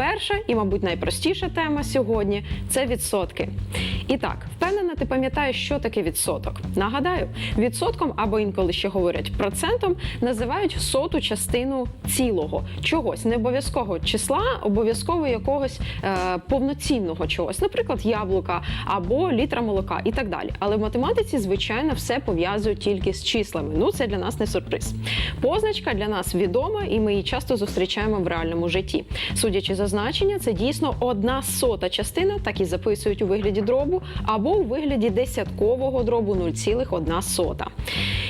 перша і, мабуть, найпростіша тема сьогодні це відсотки. І так, впевнена, ти пам'ятаєш, що таке відсоток. Нагадаю, відсотком або інколи ще говорять процентом, називають соту частину цілого чогось, не обов'язкового числа, обов'язково якогось е, повноцінного чогось, наприклад, яблука або літра молока і так далі. Але в математиці, звичайно, все пов'язують тільки з числами. Ну це для нас не сюрприз. Позначка для нас відома, і ми її часто зустрічаємо в реальному житті. Судячи за значення, це дійсно одна сота частина, так і записують у вигляді дробу, або у вигляді десяткового дробу 0,1.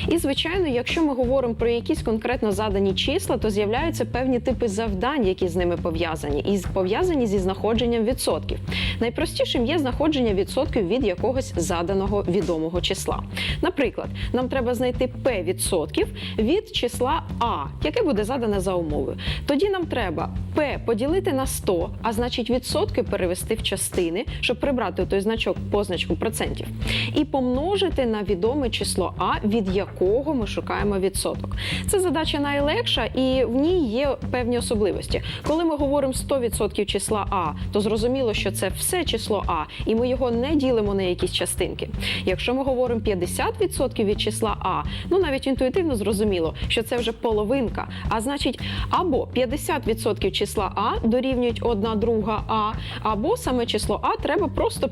І звичайно, якщо ми говоримо про якісь конкретно задані числа, то з'являються певні типи завдань, які з ними пов'язані, і пов'язані зі знаходженням відсотків. Найпростішим є знаходження відсотків від якогось заданого відомого числа. Наприклад, нам треба знайти p відсотків від числа а, яке буде задане за умовою. Тоді нам треба p поділити на 100, а значить відсотки перевести в частини, щоб прибрати той значок позначку процентів, і помножити на відоме число а, від якого ми шукаємо відсоток. Це задача найлегша, і в ній є певні особливості. Коли ми говоримо 100% числа а, то зрозуміло, що це все число а, і ми його не ділимо на якісь частинки. Якщо ми говоримо 50% від числа а, ну навіть інтуїтивно зрозуміло, що це вже половинка. А значить, або 50% числа а дорівнюють 1 друга а, або саме число а треба просто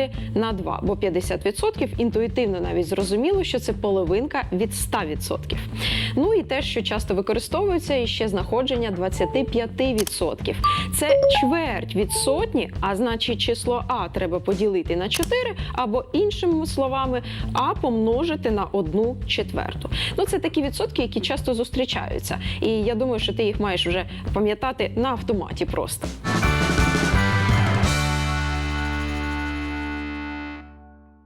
поділити на 2, бо 50% інтуїтивно навіть зрозуміло, що це половинка від 100%. Ну і те, що часто використовується, і ще знаходження 25%. Це чверть від сотні, а значить число а треба поділити на 4, або іншими словами, а помножити на 1 четверту. Ну це такі відсотки, які часто зустрічаються. І я думаю, що ти їх маєш вже пам'ятати на автоматі просто.